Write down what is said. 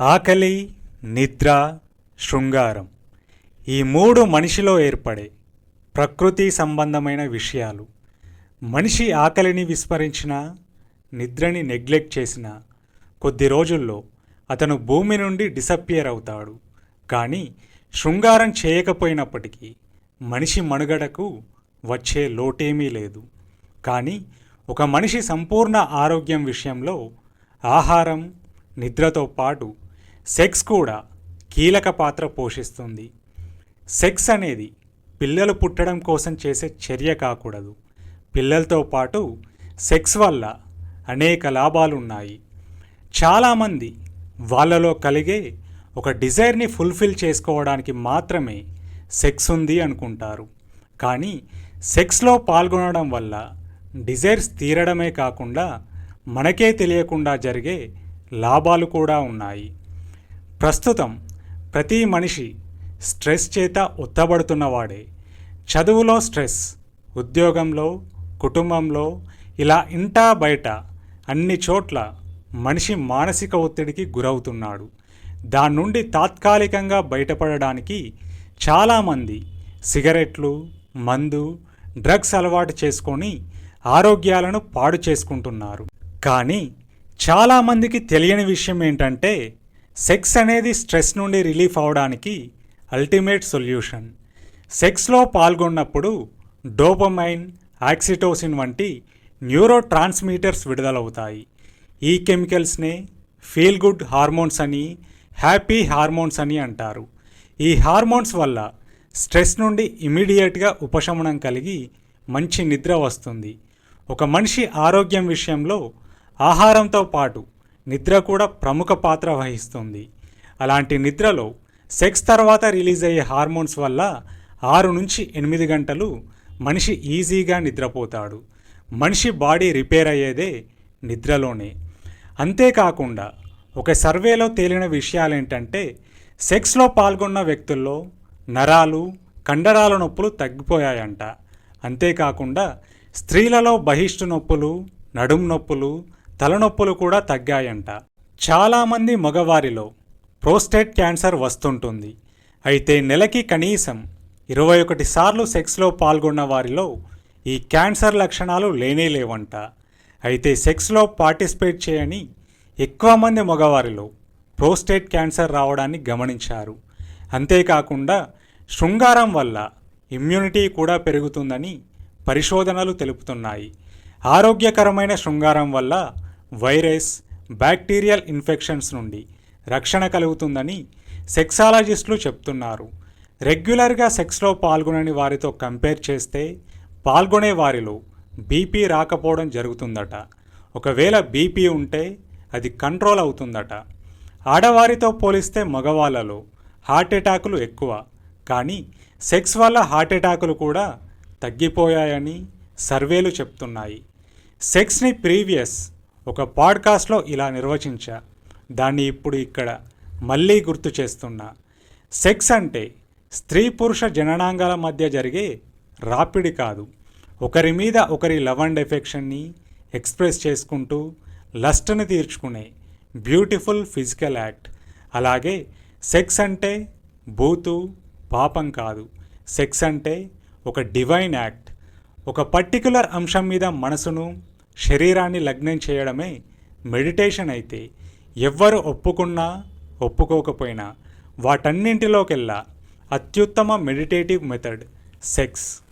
ఆకలి నిద్ర శృంగారం ఈ మూడు మనిషిలో ఏర్పడే ప్రకృతి సంబంధమైన విషయాలు. మనిషి ఆకలిని విస్మరించిన నిద్రని నెగ్లెక్ట్ చేసిన కొద్ది రోజుల్లో అతను భూమి నుండి డిసప్పియర్ అవుతాడు. కానీ శృంగారం చేయకపోయినప్పటికీ మనిషి మనుగడకు వచ్చే లోటేమీ లేదు. కానీ ఒక మనిషి సంపూర్ణ ఆరోగ్యం విషయంలో ఆహారం నిద్రతో పాటు సెక్స్ కూడా కీలక పాత్ర పోషిస్తుంది. సెక్స్ అనేది పిల్లలు పుట్టడం కోసం చేసే చర్య కాకూడదు. పిల్లలతో పాటు సెక్స్ వల్ల అనేక లాభాలున్నాయి చాలామంది వాళ్ళలో కలిగే ఒక డిజైర్ని ఫుల్ఫిల్ చేసుకోవడానికి మాత్రమే సెక్స్ ఉంది అనుకుంటారు. కానీ సెక్స్లో పాల్గొనడం వల్ల డిజైర్స్ తీరడమే కాకుండా మనకే తెలియకుండా జరిగే లాభాలు కూడా ఉన్నాయి. ప్రస్తుతం ప్రతి మనిషి స్ట్రెస్ చేత ఉత్తబడుతున్నవాడే. చదువులో స్ట్రెస్ ఉద్యోగంలో కుటుంబంలో ఇలా ఇంటా బయట అన్ని చోట్ల మనిషి మానసిక ఒత్తిడికి గురవుతున్నాడు. దాని నుండి తాత్కాలికంగా బయటపడడానికి చాలామంది సిగరెట్లు మందు డ్రగ్స్ అలవాటు చేసుకొని ఆరోగ్యాలను పాడు చేసుకుంటున్నారు. కానీ చాలామందికి తెలియని విషయం ఏంటంటే సెక్స్ అనేది స్ట్రెస్ నుండి రిలీఫ్ అవడానికి అల్టిమేట్ సొల్యూషన్. సెక్స్లో పాల్గొన్నప్పుడు డోపమైన్ ఆక్సిటోసిన్ వంటి న్యూరో ట్రాన్స్మీటర్స్ విడుదలవుతాయి. ఈ కెమికల్స్నే ఫీల్ గుడ్ హార్మోన్స్ అని హ్యాపీ హార్మోన్స్ అని అంటారు. ఈ హార్మోన్స్ వల్ల స్ట్రెస్ నుండి ఇమీడియట్గా ఉపశమనం కలిగి మంచి నిద్ర వస్తుంది. ఒక మనిషి ఆరోగ్యం విషయంలో ఆహారంతో పాటు నిద్ర కూడా ప్రముఖ పాత్ర వహిస్తుంది. అలాంటి నిద్రలో సెక్స్ తర్వాత రిలీజ్ అయ్యే హార్మోన్స్ వల్ల ఆరు నుంచి ఎనిమిది గంటలు మనిషి ఈజీగా నిద్రపోతాడు. మనిషి బాడీ రిపేర్ అయ్యేదే నిద్రలోనే. అంతేకాకుండా ఒక సర్వేలో తేలిన విషయాలు ఏంటంటే సెక్స్లో పాల్గొన్న వ్యక్తుల్లో నరాలు కండరాల నొప్పులు తగ్గిపోయాయంట. అంతేకాకుండా స్త్రీలలో బహిష్టు నొప్పులు నడుం నొప్పులు తలనొప్పులు కూడా తగ్గాయంట. చాలామంది మగవారిలో ప్రోస్టేట్ క్యాన్సర్ వస్తుంటుంది. అయితే నెలకి కనీసం ఇరవై ఒకటి సార్లు సెక్స్లో పాల్గొన్న వారిలో ఈ క్యాన్సర్ లక్షణాలు లేనే లేవంట. అయితే సెక్స్లో పార్టిసిపేట్ చేయని ఎక్కువ మంది మగవారిలో ప్రోస్టేట్ క్యాన్సర్ రావడాన్ని గమనించారు. అంతేకాకుండా శృంగారం వల్ల ఇమ్యూనిటీ కూడా పెరుగుతుందని పరిశోధనలు తెలుపుతున్నాయి. ఆరోగ్యకరమైన శృంగారం వల్ల వైరస్ బ్యాక్టీరియల్ ఇన్ఫెక్షన్స్ నుండి రక్షణ కలుగుతుందని సెక్సాలజిస్టులు చెప్తున్నారు. రెగ్యులర్గా సెక్స్లో పాల్గొనని వారితో కంపేర్ చేస్తే పాల్గొనే వారిలో బీపీ రాకపోవడం జరుగుతుందట. ఒకవేళ బీపీ ఉంటే అది కంట్రోల్ అవుతుందట. ఆడవారితో పోలిస్తే మగవాళ్ళలో హార్ట్ అటాకులు ఎక్కువ. కానీ సెక్స్ వల్ల హార్ట్ అటాకులు కూడా తగ్గిపోయాయని సర్వేలు చెప్తున్నాయి. సెక్స్ని ప్రీవియస్ ఒక పాడ్కాస్ట్లో ఇలా నిర్వచించా. దాన్ని ఇప్పుడు ఇక్కడ మళ్ళీ గుర్తు చేస్తున్నా. సెక్స్ అంటే స్త్రీ పురుష జననాంగాల మధ్య జరిగే రాపిడి కాదు. ఒకరి మీద ఒకరి లవ్ అండ్ ఎఫెక్షన్ని ఎక్స్ప్రెస్ చేసుకుంటూ లస్ట్ని తీర్చుకునే బ్యూటిఫుల్ ఫిజికల్ యాక్ట్. అలాగే సెక్స్ అంటే బూతు పాపం కాదు. సెక్స్ అంటే ఒక డివైన్ యాక్ట్. ఒక పర్టికులర్ అంశం మీద మనసును శరీరాన్ని లగ్నం చేయడమే మెడిటేషన్ అయితే ఎవ్వరు ఒప్పుకున్నా ఒప్పుకోకపోయినా వాటన్నింటిలోకెల్లా అత్యుత్తమ మెడిటేటివ్ మెథడ్ సెక్స్.